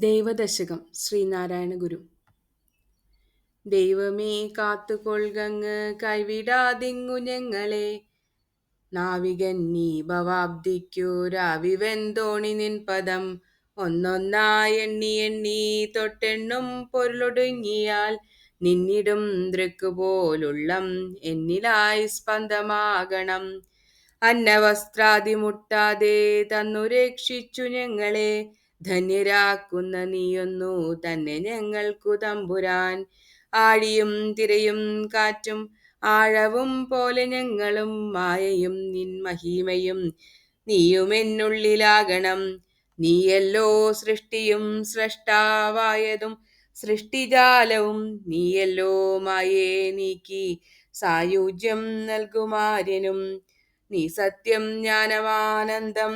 ദൈവദശകം ശ്രീനാരായണ ഗുരു. ദൈവമേ കാത്തുകൊൾകങ്ങ് കൈവിടാതിങ്ങു ഞങ്ങളെ. നാവികൻ നീ ഭവാബ്ദിക്കു രാവിവൻ തോണി നിൻ പദം. ഒന്നൊന്നായി എണ്ണി എണ്ണി തൊട്ടെണ്ണും പൊരുളൊടുങ്ങിയാൽ നിന്നിടും ദൃക്കു പോലുള്ളം എന്നിലായി സ്പന്ദമാകണം. അന്നവസ്ത്രാതിമുട്ടാതെ തന്നു രക്ഷിച്ചു ഞങ്ങളെ. ധന്യരാക്കുന്ന നീയൊന്നു തന്നെ ഞങ്ങൾക്കു തമ്പുരാൻ. ആഴിയും തിരയും കാറ്റും ആഴവും പോലെ ഞങ്ങളും മായയും നിൻ മഹിമയും നീയുമെന്നുള്ളിലാകണം നീയല്ലോ സൃഷ്ടിയും സൃഷ്ടാവായതും സൃഷ്ടിജാലവും നീയല്ലോ മായേ നീക്കി സായുജ്യം നൽകുമാര്യനും. നീ സത്യം ജ്ഞാനമാനന്ദം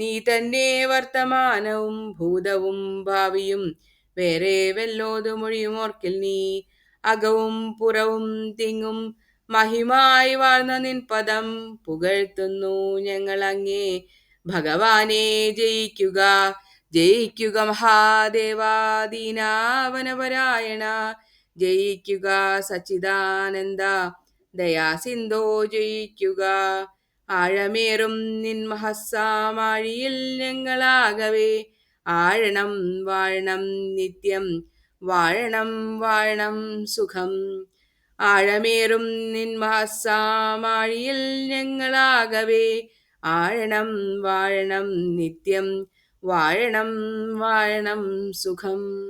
നീ തന്നെ വർത്തമാനവും ഭൂതവും ഭാവിയും വേറെ വെല്ലോതുമൊഴിയും ഓർക്കിൽ നീ. അകവും പുറവും തിങ്ങും മഹിമായി വാഴ്ന്ന നിൻ പദം പുകഴ്ത്തുന്നു ഞങ്ങൾ അങ്ങേ. ഭഗവാനെ ജയിക്കുക ജയിക്കുക മഹാദേവാദീനാവനപരായണ. ജയിക്കുക സച്ചിദാനന്ദ ദയാസിന്ധോ ജയിക്കുക. ആഴമേറും നിൻ മഹസ്സാമാഴിയിൽ ഞങ്ങളാകവേ. ആഴണം വാഴണം നിത്യം വാഴണം വാഴണം സുഖം. ആഴമേറും നിൻ മഹസ്സാമാഴിയിൽ ഞങ്ങളാകവേ. ആഴണം വാഴണം നിത്യം വാഴണം വാഴണം സുഖം.